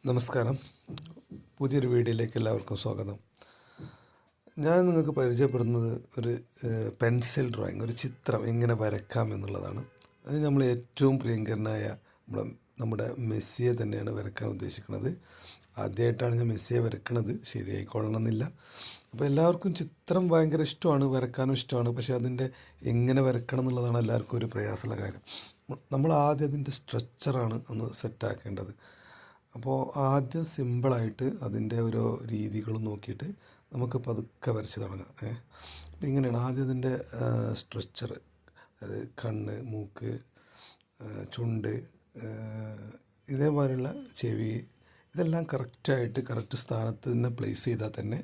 നമസ്കാരം. പുതിയൊരു വീഡിയോയിലേക്ക് എല്ലാവർക്കും സ്വാഗതം. ഞാൻ നിങ്ങൾക്ക് പരിചയപ്പെടുന്നത് ഒരു പെൻസിൽ ഡ്രോയിങ് ഒരു ചിത്രം എങ്ങനെ വരക്കാം എന്നുള്ളതാണ്. അത് നമ്മൾ ഏറ്റവും പ്രിയങ്കരനായ നമ്മളെ നമ്മുടെ മെസ്സിയെ തന്നെയാണ് വരക്കാൻ ഉദ്ദേശിക്കുന്നത്. ആദ്യമായിട്ടാണ് ഞാൻ മെസ്സിയെ വരക്കുന്നത്. ശരിയായിക്കൊള്ളണമെന്നില്ല. അപ്പോൾ എല്ലാവർക്കും ചിത്രം ഭയങ്കര ഇഷ്ടമാണ് വരക്കാനും ഇഷ്ടമാണ്. പക്ഷേ അതിന്റെ എങ്ങനെ വരക്കണം എന്നുള്ളതാണ് എല്ലാവർക്കും ഒരു പ്രയാസമുള്ള കാര്യം. നമ്മൾ ആദ്യം അതിന്റെ സ്ട്രക്ചറാണ് ഒന്ന് സെറ്റാക്കേണ്ടത് അപ്പോൾ ആദ്യം സിമ്പിളായിട്ട് അതിന്റെ ഓരോ രീതികളും നോക്കിയിട്ട് നമുക്ക് പതുക്കെ വരച്ച് തുടങ്ങാം ഏ. അപ്പം ഇങ്ങനെയാണ് ആദ്യം അതിന്റെ സ്ട്രക്ചർ അതായത് കണ്ണ് മൂക്ക് ചുണ്ട് ഇതേപോലെയുള്ള ചെവി ഇതെല്ലാം കറക്റ്റായിട്ട് കറക്റ്റ് സ്ഥാനത്ത് തന്നെ പ്ലേസ് ചെയ്താൽ തന്നെ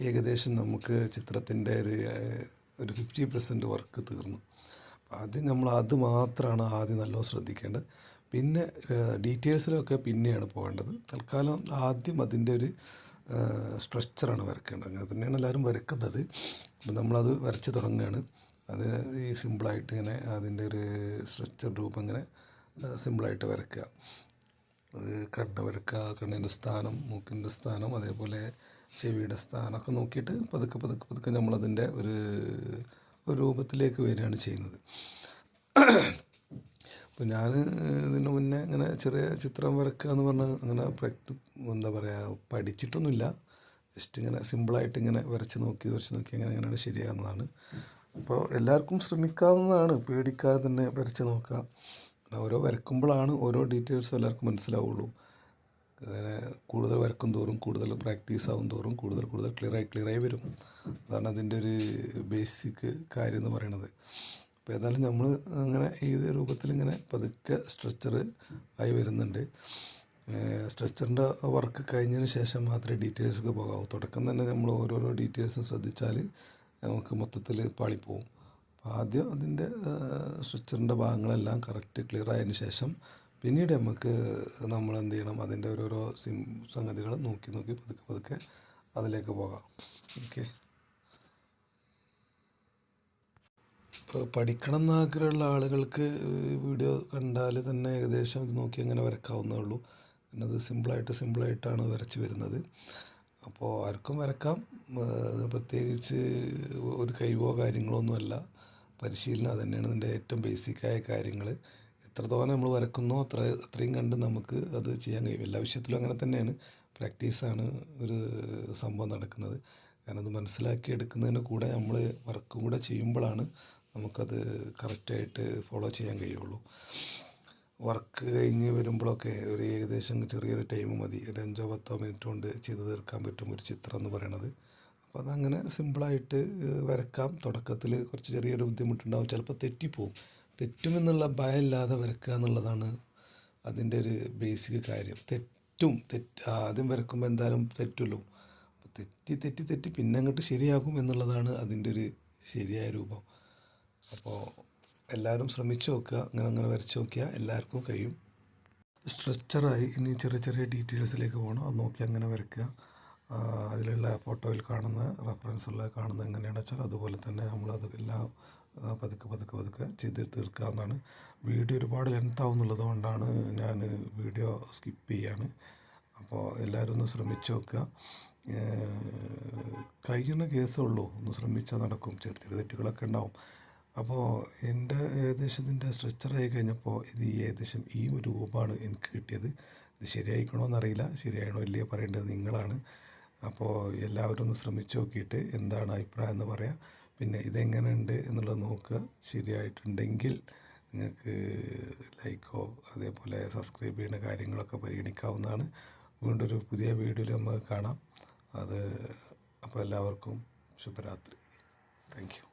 ഏകദേശം നമുക്ക് ചിത്രത്തിന്റെ ഒരു ഒരു ഫിഫ്റ്റി പെർസെന്റ് വർക്ക് തീർന്നു. അപ്പം ആദ്യം നമ്മൾ അത് മാത്രമാണ് ആദ്യം നല്ലോണം ശ്രദ്ധിക്കേണ്ടത്. പിന്നെ ഡീറ്റെയിൽസിലൊക്കെ പിന്നെയാണ് പോകേണ്ടത്. തൽക്കാലം ആദ്യം അതിന്റെ ഒരു സ്ട്രക്ചറാണ് വരക്കേണ്ടത് അങ്ങനെ തന്നെയാണ് എല്ലാവരും വരക്കുന്നത് അപ്പം നമ്മളത് വരച്ച് തുടങ്ങുകയാണ്. അത് ഈ സിമ്പിളായിട്ട് ഇങ്ങനെ അതിന്റെ ഒരു സ്ട്രക്ചർ രൂപം ഇങ്ങനെ സിമ്പിളായിട്ട് വരക്കുക അത് കണ്ണ് വരക്കുക കണ്ണിന്റെ സ്ഥാനം മൂക്കിന്റെ സ്ഥാനം അതേപോലെ ചെവിയുടെ സ്ഥാനമൊക്കെ നോക്കിയിട്ട് പതുക്കെ പതുക്കെ പതുക്കെ നമ്മളതിന്റെ ഒരു രൂപത്തിലേക്ക് വരികയാണ് ചെയ്യുന്നത്. അപ്പോൾ ഞാൻ ഇതിന് മുന്നേ ഇങ്ങനെ ചെറിയ ചിത്രം വരക്കുക എന്ന് പറഞ്ഞാൽ അങ്ങനെ പ്രാക്ടി എന്താ പറയുക പഠിച്ചിട്ടൊന്നുമില്ല. ജസ്റ്റ് ഇങ്ങനെ സിമ്പിളായിട്ട് ഇങ്ങനെ വരച്ച് നോക്കി വരച്ച് നോക്കി അങ്ങനെ അങ്ങനെയാണ് ശരിയാകുന്നതാണ്. അപ്പോൾ എല്ലാവർക്കും ശ്രമിക്കാവുന്നതാണ്. പേടിക്കാതെ തന്നെ വരച്ച് നോക്കുക. ഓരോ വരക്കുമ്പോഴാണ് ഓരോ ഡീറ്റെയിൽസും എല്ലാവർക്കും മനസ്സിലാവുള്ളൂ. അങ്ങനെ കൂടുതൽ വരക്കും തോറും കൂടുതൽ പ്രാക്ടീസ് ആവും തോറും കൂടുതൽ കൂടുതൽ ക്ലിയറായി ക്ലിയറായി വരും. അതാണ് അതിന്റെ ഒരു ബേസിക് കാര്യം എന്ന് പറയുന്നത്. അപ്പോൾ ഏതായാലും നമ്മൾ അങ്ങനെ ഈ രൂപത്തിൽ ഇങ്ങനെ പതുക്കെ സ്ട്രെച്ചർ ആയി വരുന്നുണ്ട്. സ്ട്രെച്ചറിന്റെ വർക്ക് കഴിഞ്ഞതിന് ശേഷം മാത്രമേ ഡീറ്റെയിൽസൊക്കെ പോകാവൂ. തുടക്കം തന്നെ നമ്മൾ ഓരോരോ ഡീറ്റെയിൽസും ശ്രദ്ധിച്ചാൽ നമുക്ക് മൊത്തത്തിൽ പാളിപ്പോവും. ആദ്യം അതിന്റെ സ്ട്രെച്ചറിന്റെ ഭാഗങ്ങളെല്ലാം കറക്റ്റ് ക്ലിയർ ആയതിന് ശേഷം പിന്നീട് നമുക്ക് നമ്മൾ എന്ത് ചെയ്യണം അതിന്റെ ഓരോരോ സിം സംഗതികൾ നോക്കി നോക്കി പതുക്കെ പതുക്കെ അതിലേക്ക് പോകാം. ഓക്കെ ഇപ്പോൾ പഠിക്കണം എന്ന് ആഗ്രഹമുള്ള ആളുകൾക്ക് വീഡിയോ കണ്ടാൽ തന്നെ ഏകദേശം ഇത് നോക്കി അങ്ങനെ വരക്കാവുന്നേ ഉള്ളൂ. പിന്നെ അത് സിമ്പിളായിട്ട് സിമ്പിളായിട്ടാണ് വരച്ച് വരുന്നത്. അപ്പോൾ ആർക്കും വരക്കാം. പ്രത്യേകിച്ച് ഒരു കഴിവോ കാര്യങ്ങളോ ഒന്നുമല്ല പരിശീലനം തന്നെയാണ് ഇതിന്റെ ഏറ്റവും ബേസിക്കായ കാര്യങ്ങൾ. എത്രത്തോളം നമ്മൾ വരക്കുന്നോ അത്ര അത്രയും കണ്ട് നമുക്ക് അത് ചെയ്യാൻ കഴിയും. എല്ലാ വിഷയത്തിലും അങ്ങനെ തന്നെയാണ്. പ്രാക്ടീസാണ് ഒരു സംഭവം നടക്കുന്നത്. കാരണം അത് മനസ്സിലാക്കി എടുക്കുന്നതിന് കൂടെ നമ്മൾ വർക്ക് കൂടെ ചെയ്യുമ്പോഴാണ് നമുക്കത് കറക്റ്റായിട്ട് ഫോളോ ചെയ്യാൻ കഴിയുള്ളൂ. വർക്ക് കഴിഞ്ഞ് വരുമ്പോഴൊക്കെ ഒരു ഏകദേശം ചെറിയൊരു ടൈം മതി. ഒരു അഞ്ചോ പത്തോ മിനിറ്റ് കൊണ്ട് ചെയ്ത് തീർക്കാൻ പറ്റും ഒരു ചിത്രം എന്ന് പറയണത്. അപ്പോൾ അതങ്ങനെ സിമ്പിളായിട്ട് വരക്കാം. തുടക്കത്തിൽ കുറച്ച് ചെറിയൊരു ബുദ്ധിമുട്ടുണ്ടാവും. ചിലപ്പോൾ തെറ്റിപ്പോവും. തെറ്റുമെന്നുള്ള ഭയമില്ലാതെ വരക്കുക എന്നുള്ളതാണ് അതിന്റെ ഒരു ബേസിക് കാര്യം. തെറ്റും തെറ്റ് ആദ്യം വരക്കുമ്പോൾ എന്തായാലും തെറ്റുമല്ലോ തെറ്റി തെറ്റി തെറ്റി പിന്നെ അങ്ങോട്ട് ശരിയാകും എന്നുള്ളതാണ് അതിന്റെ ഒരു ശരിയായ രൂപം. അപ്പോൾ എല്ലാവരും ശ്രമിച്ചു നോക്കുക അങ്ങനെ അങ്ങനെ വരച്ച് നോക്കിയാൽ എല്ലാവർക്കും കഴിയും. സ്ട്രെച്ചറായി ഇനി ചെറിയ ചെറിയ ഡീറ്റെയിൽസിലേക്ക് പോകണം. അത് നോക്കി അങ്ങനെ വരയ്ക്കുക. അതിലുള്ള ഫോട്ടോയിൽ കാണുന്ന റെഫറൻസ് ഉള്ള കാണുന്നത് എങ്ങനെയാണെന്ന് വെച്ചാൽ അതുപോലെ തന്നെ നമ്മളത് എല്ലാം പതുക്കെ പതുക്കെ പതുക്കെ ചെയ്ത് തീർക്കാവുന്നതാണ്. വീഡിയോ ഒരുപാട് ലെങ്ത് ആവുന്നുള്ളത് കൊണ്ടാണ് ഞാൻ വീഡിയോ സ്കിപ്പ് ചെയ്യാണ്. അപ്പോൾ എല്ലാവരും ഒന്ന് ശ്രമിച്ചു നോക്കുക. കഴിയുന്ന കേസേ ഉള്ളൂ. ഒന്ന് ശ്രമിച്ചാൽ നടക്കും. ചെറിയ ചെറിയ തെറ്റുകളൊക്കെ ഉണ്ടാവും. അപ്പോൾ എന്റെ ഏകദേശം ഇതിന്റെ സ്ട്രെച്ചറായി കഴിഞ്ഞപ്പോൾ ഇത് ഏകദേശം ഈ ഒരു രൂപമാണ് എനിക്ക് കിട്ടിയത്. ഇത് ശരിയായിക്കണോ എന്നറിയില്ല ശരിയാണോ ഇല്ലയോ പറയേണ്ടത് നിങ്ങളാണ്. അപ്പോൾ എല്ലാവരും ഒന്ന് ശ്രമിച്ചു നോക്കിയിട്ട് എന്താണ് അഭിപ്രായം എന്ന് പറയാം. പിന്നെ ഇതെങ്ങനെയുണ്ട് എന്നുള്ളത് നോക്കുക. ശരിയായിട്ടുണ്ടെങ്കിൽ നിങ്ങൾക്ക് ലൈക്കോ അതേപോലെ സബ്സ്ക്രൈബ് ചെയ്യുന്ന കാര്യങ്ങളൊക്കെ പരിഗണിക്കാവുന്നതാണ്. വീണ്ടും ഒരു പുതിയ വീഡിയോയിൽ നമുക്ക് കാണാം. അത് അപ്പോൾ എല്ലാവർക്കും ശുഭരാത്രി. Thank you.